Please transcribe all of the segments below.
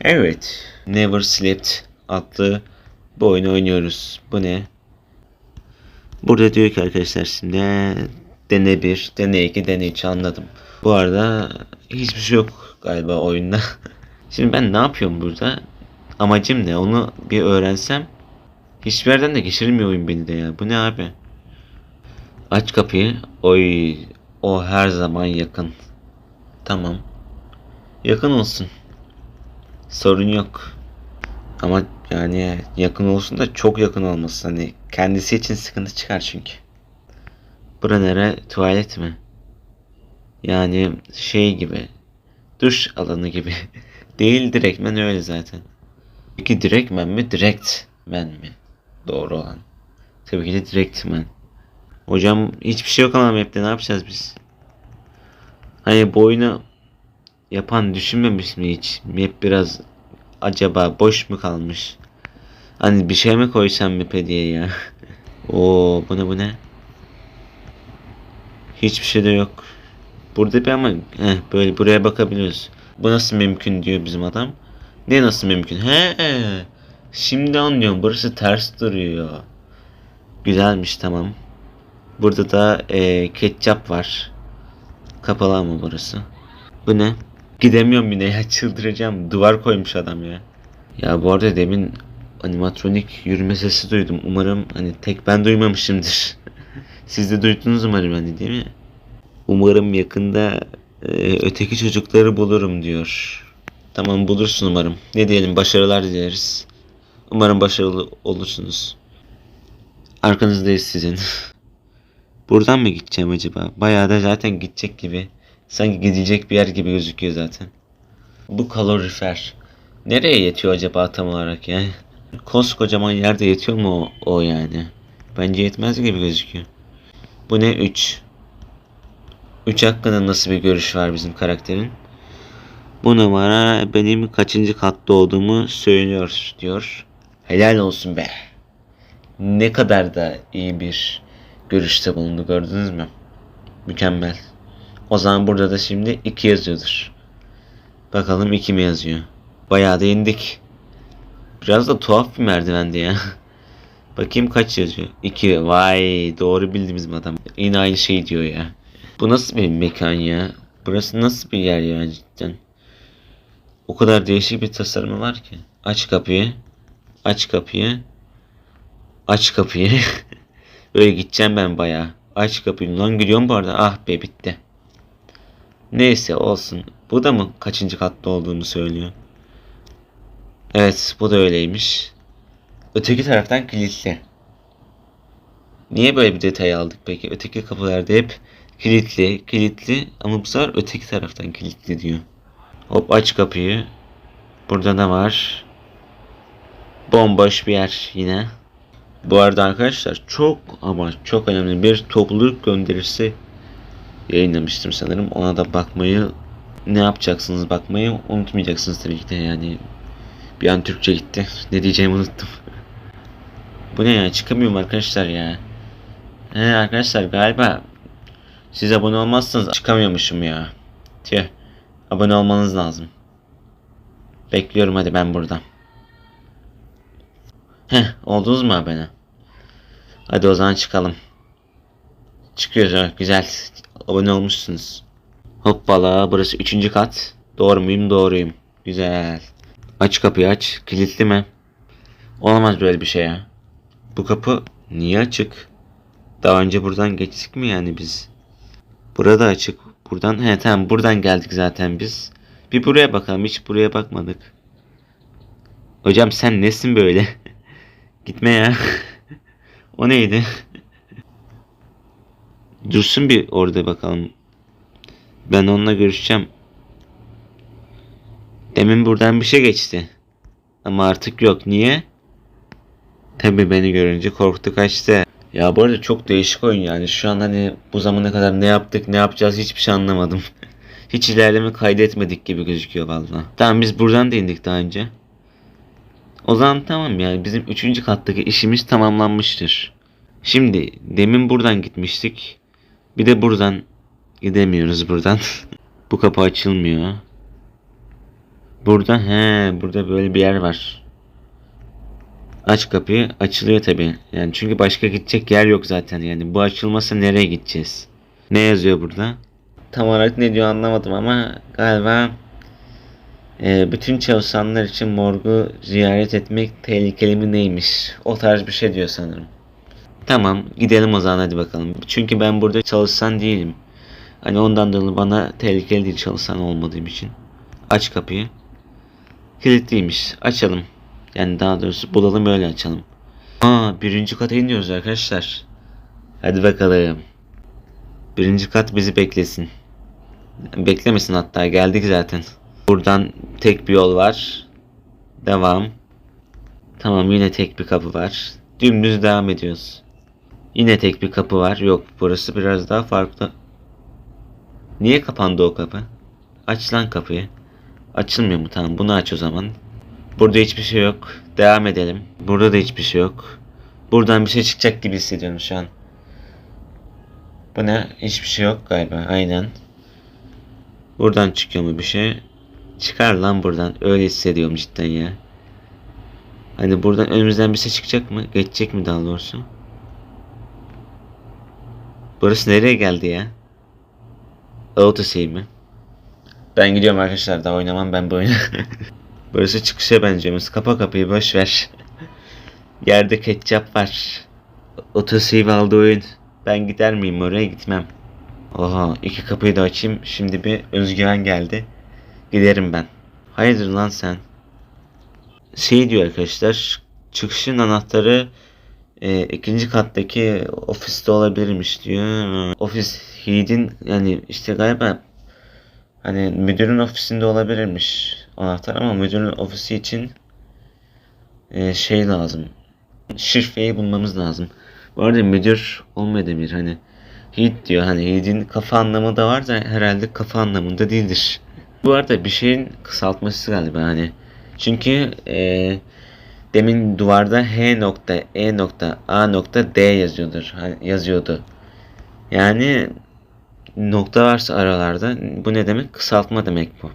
Evet. Never Slept adlı bu oyunu oynuyoruz. Bu ne? Burada diyor ki arkadaşlar şimdi dene 1, dene 2, dene 3 anladım. Bu arada hiçbir şey yok galiba oyunda. Şimdi ben ne yapıyorum burada? Amacım ne? Onu bir öğrensem. Hiçbir yerden de geçirmiyor oyun beni de ya. Bu ne abi? Aç kapıyı. Oy. O her zaman yakın. Tamam. Yakın olsun. Sorun yok. Ama yani yakın olsun da çok yakın olmasın. Hani kendisi için sıkıntı çıkar çünkü. Bura nere? Tuvalet mi? Yani şey gibi. Duş alanı gibi. Değil direktmen öyle zaten. Peki direktmen mi? Direktmen mi? Doğru olan. Tabii ki de direktmen. Hocam hiçbir şey yok ama map'te ne yapacağız biz? Hani bu oyunu yapan düşünmemiş mi hiç? Map biraz acaba boş mu kalmış? Hani bir şey mi koysam map'e diye ya? Oo bu ne bu ne? Hiçbir şey de yok. Burada bir ama heh, böyle buraya bakabiliyoruz. Bu nasıl mümkün diyor bizim adam. Ne nasıl mümkün? He. Şimdi anlıyorum. Burası ters duruyor. Güzelmiş tamam. Burada da e, ketçap var. Kapalı ama burası. Bu ne? Gidemiyorum yine ya çıldıracağım. Duvar koymuş adam ya. Ya bu arada demin animatronik yürüme sesi duydum. Umarım hani tek ben duymamışımdır. Siz de duydunuz umarım hani değil mi? Umarım yakında e, öteki çocukları bulurum diyor. Tamam bulursun umarım. Ne diyelim başarılar dileriz. Umarım başarılı olursunuz. Arkanızdayız sizin. Buradan mı gideceğim acaba? Bayağı da zaten gidecek gibi. Sanki gidecek bir yer gibi gözüküyor zaten. Bu kalorifer. Nereye yetiyor acaba tam olarak ya? Koskocaman yerde yetiyor mu o, o yani? Bence yetmez gibi gözüküyor. Bu ne? 3. 3 hakkında nasıl bir görüş var bizim karakterin? Bu numara benim kaçıncı katta olduğumu söylüyor diyor. Helal olsun be. Ne kadar da iyi bir görüşte bulundu gördünüz mü? Mükemmel. O zaman burada da şimdi 2 yazıyordur. Bakalım 2 mi yazıyor? Bayağı da indik. Biraz da tuhaf bir merdivendi ya. Bakayım kaç yazıyor? 2. Vay doğru bildiğimiz adam. Yine aynı şey diyor ya. Bu nasıl bir mekan ya? Burası nasıl bir yer ya cidden? O kadar değişik bir tasarımı var ki. Aç kapıyı. Aç kapıyı. Aç kapıyı. Böyle gideceğim ben bayağı. Aç kapıyı. Lan gidiyorum bu arada. Ah be bitti. Neyse olsun. Bu da mı kaçıncı katta olduğunu söylüyor. Evet bu da öyleymiş. Öteki taraftan kilitli. Niye böyle bir detay aldık peki? Öteki kapılarda hep kilitli, kilitli ama bu sefer öteki taraftan kilitli diyor. Hop aç kapıyı. Burada ne var? Bomboş bir yer yine. Bu arada arkadaşlar çok ama çok önemli bir topluluk gönderisi yayınlamıştım sanırım. Ona da bakmayı ne yapacaksınız bakmayı unutmayacaksınız tabii ki de yani. Bir an Türkçe gitti. Ne diyeceğimi unuttum. Bu ne ya çıkamıyorum arkadaşlar ya. He arkadaşlar galiba siz abone olmazsanız çıkamıyormuşum ya. Tüh. Abone olmanız lazım. Bekliyorum hadi ben burada. Heh oldunuz mu abone? Hadi o zaman çıkalım. Çıkıyoruz güzel. Abone olmuşsunuz. Hoppala burası üçüncü kat. Doğru muyum? Doğruyum. Güzel. Aç kapıyı aç. Kilitli mi? Olamaz böyle bir şey ya. Bu kapı niye açık? Daha önce buradan geçtik mi yani biz? Burada açık. Buradan he tamam buradan geldik zaten biz. Bir buraya bakalım hiç buraya bakmadık. Hocam sen nesin böyle? Gitme ya. o neydi? Dursun bir orada bakalım. Ben onunla görüşeceğim. Demin buradan bir şey geçti. Ama artık yok. Niye? Tabi beni görünce korktu kaçtı. Ya bu arada çok değişik oyun yani. Şu an hani bu zamana kadar ne yaptık ne yapacağız hiçbir şey anlamadım. Hiç ilerleme kaydetmedik gibi gözüküyor valla. Tamam biz buradan da indik daha önce. O zaman tamam yani bizim üçüncü kattaki işimiz tamamlanmıştır. Şimdi demin buradan gitmiştik. Bir de buradan gidemiyoruz buradan. Bu kapı açılmıyor. Burada he burada böyle bir yer var. Aç kapıyı açılıyor tabi. Yani çünkü başka gidecek yer yok zaten yani. Bu açılmasa nereye gideceğiz? Ne yazıyor burada? Tam olarak ne diyor anlamadım ama galiba e, bütün çalışanlar için morgu ziyaret etmek tehlikeli mi neymiş? O tarz bir şey diyor sanırım. Tamam gidelim o zaman hadi bakalım. Çünkü ben burada çalışan değilim. Hani ondan dolayı bana tehlikeli değil çalışan olmadığım için. Aç kapıyı. Kilitliymiş. Açalım. Yani daha doğrusu bulalım öyle açalım. Aa birinci kata iniyoruz arkadaşlar. Hadi bakalım. Birinci kat bizi beklesin. Beklemesin hatta geldik zaten. Buradan tek bir yol var. Devam. Tamam yine tek bir kapı var. Dümdüz devam ediyoruz. Yine tek bir kapı var. Yok burası biraz daha farklı. Niye kapandı o kapı? Aç lan kapıyı. Açılmıyor mu? Tamam bunu aç o zaman. Burada hiçbir şey yok. Devam edelim. Burada da hiçbir şey yok. Buradan bir şey çıkacak gibi hissediyorum şu an. Bu ne? Hiçbir şey yok galiba. Aynen. Buradan çıkıyor mu bir şey? Çıkar lan buradan. Öyle hissediyorum cidden ya. Hani buradan önümüzden bir şey çıkacak mı? Geçecek mi daha doğrusu? Burası nereye geldi ya? Autosave mi? Ben gidiyorum arkadaşlar daha oynamam ben bu oyunu. Burası çıkışa benziyormuş. Kapa kapıyı boş ver. Yerde ketçap var. Autosave aldı oyun. Ben gider miyim oraya gitmem. Oha iki kapıyı da açayım. Şimdi bir özgüven geldi. Giderim ben. Hayırdır lan sen? Şey diyor arkadaşlar. Çıkışın anahtarı e, ikinci kattaki ofiste olabilirmiş diyor. Ofis Heat'in yani işte galiba hani müdürün ofisinde olabilirmiş anahtar ama müdürün ofisi için e, şey lazım. Şifreyi bulmamız lazım. Bu arada müdür olmayabilir hani Heat diyor hani Heat'in kafa anlamı da var da herhalde kafa anlamında değildir. Bu arada bir şeyin kısaltması galiba hani. Çünkü e, demin duvarda H nokta E nokta A nokta D yazıyordur. Yazıyordu. Yani nokta varsa aralarda bu ne demek? Kısaltma demek bu.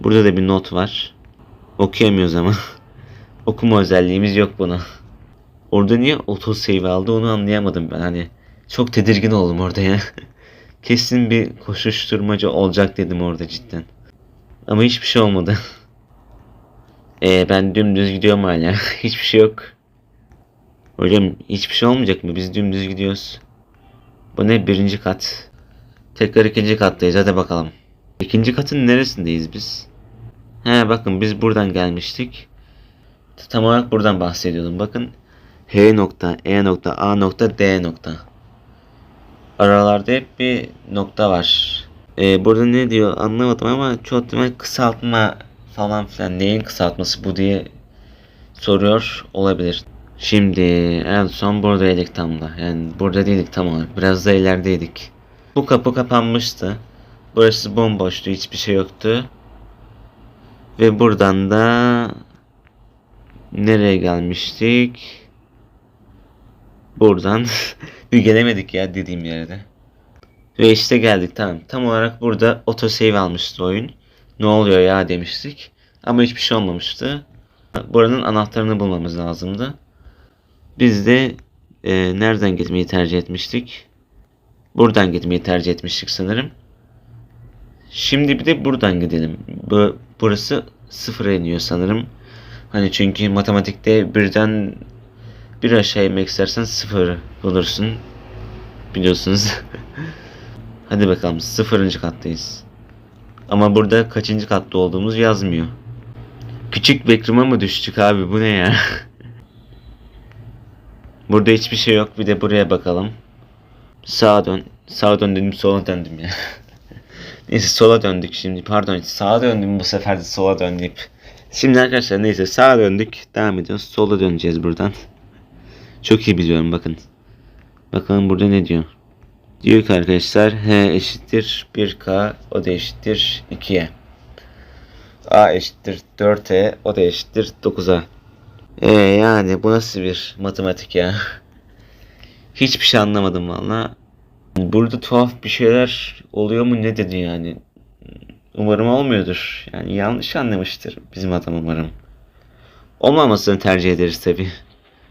Burada da bir not var. Okuyamıyoruz ama. Okuma özelliğimiz yok buna. Orada niye autosave aldı onu anlayamadım ben. Hani çok tedirgin oldum orada ya. Kesin bir koşuşturmaca olacak dedim orada cidden. Ama hiçbir şey olmadı. Ee, ben dümdüz gidiyorum hala. hiçbir şey yok. Hocam hiçbir şey olmayacak mı? Biz dümdüz gidiyoruz. Bu ne? Birinci kat. Tekrar ikinci kattayız. Hadi bakalım. İkinci katın neresindeyiz biz? He bakın biz buradan gelmiştik. Tam olarak buradan bahsediyordum. Bakın H nokta, E nokta, A nokta, D nokta. Aralarda hep bir nokta var. Ee, burada ne diyor anlamadım ama çok kısaltma falan filan. Neyin kısaltması bu diye soruyor olabilir. Şimdi en son buradaydık tam da. Yani burada değildik tam olarak. Biraz da ilerideydik. Bu kapı kapanmıştı. Burası bomboştu. Hiçbir şey yoktu. Ve buradan da nereye gelmiştik? Buradan bir gelemedik ya dediğim yerde. Ve işte geldik tamam. Tam olarak burada autosave almıştı oyun. Ne oluyor ya demiştik. Ama hiçbir şey olmamıştı. Buranın anahtarını bulmamız lazımdı. Biz de e, nereden gitmeyi tercih etmiştik? Buradan gitmeyi tercih etmiştik sanırım. Şimdi bir de buradan gidelim. Bu, burası sıfıra iniyor sanırım. Hani çünkü matematikte birden bir aşağı inmek istersen sıfır bulursun. Biliyorsunuz. Hadi bakalım sıfırıncı kattayız. Ama burada kaçıncı katta olduğumuz yazmıyor. Küçük Beckham'a mı düştük abi bu ne ya? burada hiçbir şey yok bir de buraya bakalım. Sağa dön. Sağa dön dedim sola döndüm ya. neyse sola döndük şimdi pardon sağa döndüm bu sefer de sola döndük. Şimdi arkadaşlar neyse sağa döndük devam ediyoruz sola döneceğiz buradan. Çok iyi biliyorum bakın. Bakalım burada ne diyor. Diyor ki arkadaşlar H eşittir 1K o da eşittir 2'ye. A eşittir 4E o da eşittir 9A. E yani bu nasıl bir matematik ya? Hiçbir şey anlamadım valla. Burada tuhaf bir şeyler oluyor mu ne dedi yani? Umarım olmuyordur. Yani yanlış anlamıştır bizim adam umarım. Olmamasını tercih ederiz tabi.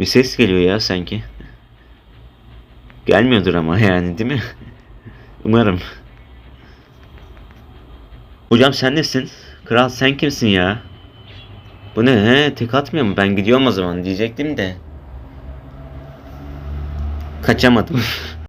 Bir ses geliyor ya sanki. Gelmiyordur ama yani değil mi? Umarım. Hocam sen nesin? Kral sen kimsin ya? Bu ne he? Tek atmıyor mu? Ben gidiyorum o zaman diyecektim de. Kaçamadım.